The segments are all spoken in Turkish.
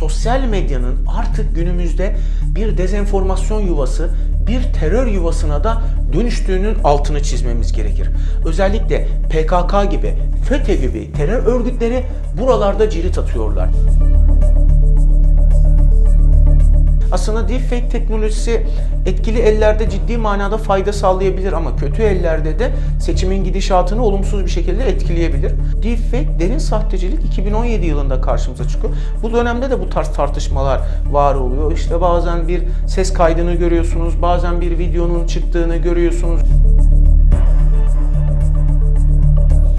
sosyal medyanın artık günümüzde bir dezenformasyon yuvası, bir terör yuvasına da dönüştüğünün altını çizmemiz gerekir. Özellikle PKK gibi, FETÖ gibi terör örgütleri buralarda cirit atıyorlar. Aslında deepfake teknolojisi etkili ellerde ciddi manada fayda sağlayabilir ama kötü ellerde de seçimin gidişatını olumsuz bir şekilde etkileyebilir. Deepfake derin sahtecilik 2017 yılında karşımıza çıkıyor. Bu dönemde de bu tarz tartışmalar var oluyor. İşte bazen bir ses kaydını görüyorsunuz, bazen bir videonun çıktığını görüyorsunuz.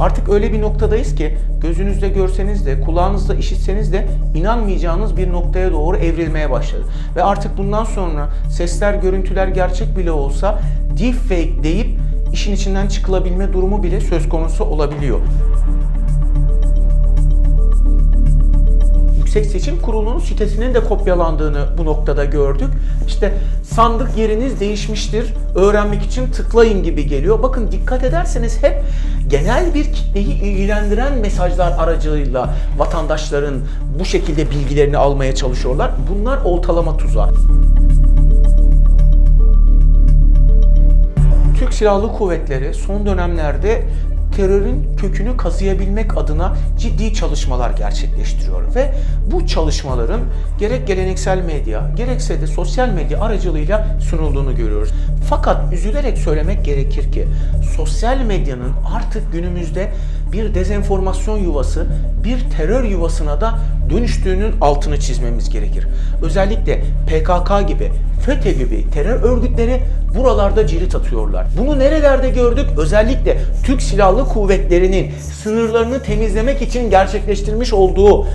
Artık öyle bir noktadayız ki gözünüzde görseniz de kulağınızda işitseniz de inanmayacağınız bir noktaya doğru evrilmeye başladı. Ve artık bundan sonra sesler, görüntüler gerçek bile olsa deepfake deyip işin içinden çıkılabilme durumu bile söz konusu olabiliyor. Yüksek Seçim Kurulu'nun sitesinin de kopyalandığını bu noktada gördük. İşte sandık yeriniz değişmiştir, öğrenmek için tıklayın gibi geliyor. Bakın dikkat ederseniz hep genel bir kitleyi ilgilendiren mesajlar aracılığıyla vatandaşların bu şekilde bilgilerini almaya çalışıyorlar. Bunlar oltalama tuzağı. Türk Silahlı Kuvvetleri son dönemlerde terörün kökünü kazıyabilmek adına ciddi çalışmalar gerçekleştiriyor ve bu çalışmaların gerek geleneksel medya gerekse de sosyal medya aracılığıyla sunulduğunu görüyoruz. Fakat üzülerek söylemek gerekir ki sosyal medyanın artık günümüzde bir dezenformasyon yuvası, bir terör yuvasına da dönüştüğünün altını çizmemiz gerekir. Özellikle PKK gibi, FETÖ gibi terör örgütleri buralarda cirit atıyorlar. Bunu nerelerde gördük? Özellikle Türk Silahlı Kuvvetleri'nin sınırlarını temizlemek için gerçekleştirmiş olduğu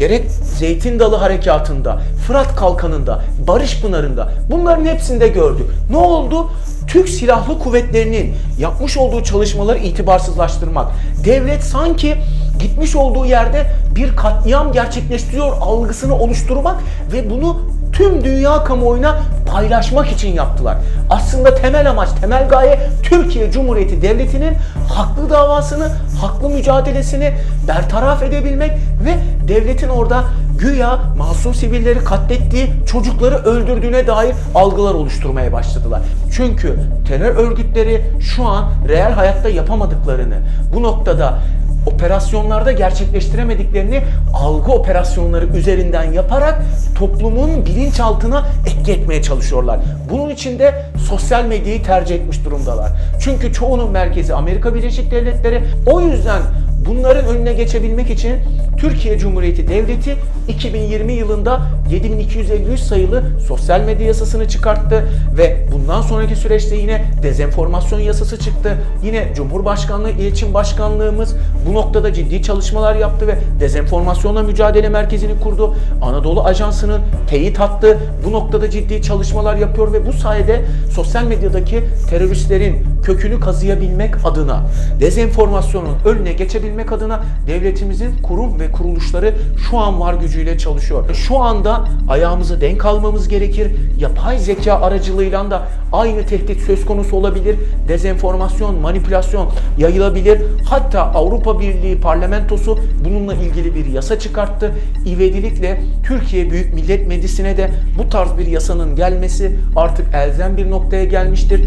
gerek Zeytin Dalı Harekatı'nda, Fırat Kalkanı'nda, Barış Pınarı'nda bunların hepsinde gördük. Ne oldu? Türk Silahlı Kuvvetleri'nin yapmış olduğu çalışmaları itibarsızlaştırmak. Devlet sanki gitmiş olduğu yerde bir katliam gerçekleştiriyor algısını oluşturmak ve bunu tüm dünya kamuoyuna paylaşmak için yaptılar. Aslında temel amaç, temel gaye Türkiye Cumhuriyeti Devleti'nin haklı davasını, haklı mücadelesini bertaraf edebilmek ve devletin orada güya masum sivilleri katlettiği, çocukları öldürdüğüne dair algılar oluşturmaya başladılar. Çünkü terör örgütleri şu an reel hayatta yapamadıklarını, bu noktada operasyonlarda gerçekleştiremediklerini algı operasyonları üzerinden yaparak toplumun bilinçaltına etki etmeye çalışıyorlar. Bunun için de sosyal medyayı tercih etmiş durumdalar. Çünkü çoğunun merkezi Amerika Birleşik Devletleri. O yüzden bunların önüne geçebilmek için Türkiye Cumhuriyeti Devleti 2020 yılında 7253 sayılı sosyal medya yasasını çıkarttı ve bundan sonraki süreçte yine dezenformasyon yasası çıktı. Yine Cumhurbaşkanlığı İletişim Başkanlığımız bu noktada ciddi çalışmalar yaptı ve dezenformasyonla mücadele merkezini kurdu. Anadolu Ajansı'nın teyit hattı bu noktada ciddi çalışmalar yapıyor ve bu sayede sosyal medyadaki teröristlerin kökünü kazıyabilmek adına, dezenformasyonun önüne geçebilmek adına devletimizin kurum ve kuruluşları şu an var gücüyle çalışıyor. Şu anda ayağımızı denk almamız gerekir. Yapay zeka aracılığıyla da aynı tehdit söz konusu olabilir. Dezenformasyon, manipülasyon yayılabilir. Hatta Avrupa Birliği parlamentosu bununla ilgili bir yasa çıkarttı. İvedilikle Türkiye Büyük Millet Meclisi'ne de bu tarz bir yasanın gelmesi artık elzem bir noktaya gelmiştir.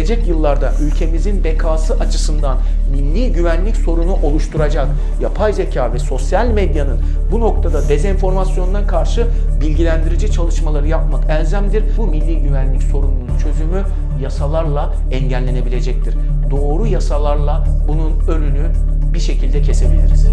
Gelecek yıllarda ülkemizin bekası açısından milli güvenlik sorunu oluşturacak yapay zeka ve sosyal medyanın bu noktada dezenformasyondan karşı bilgilendirici çalışmaları yapmak elzemdir. Bu milli güvenlik sorununun çözümü yasalarla engellenebilecektir. Doğru yasalarla bunun önünü bir şekilde kesebiliriz.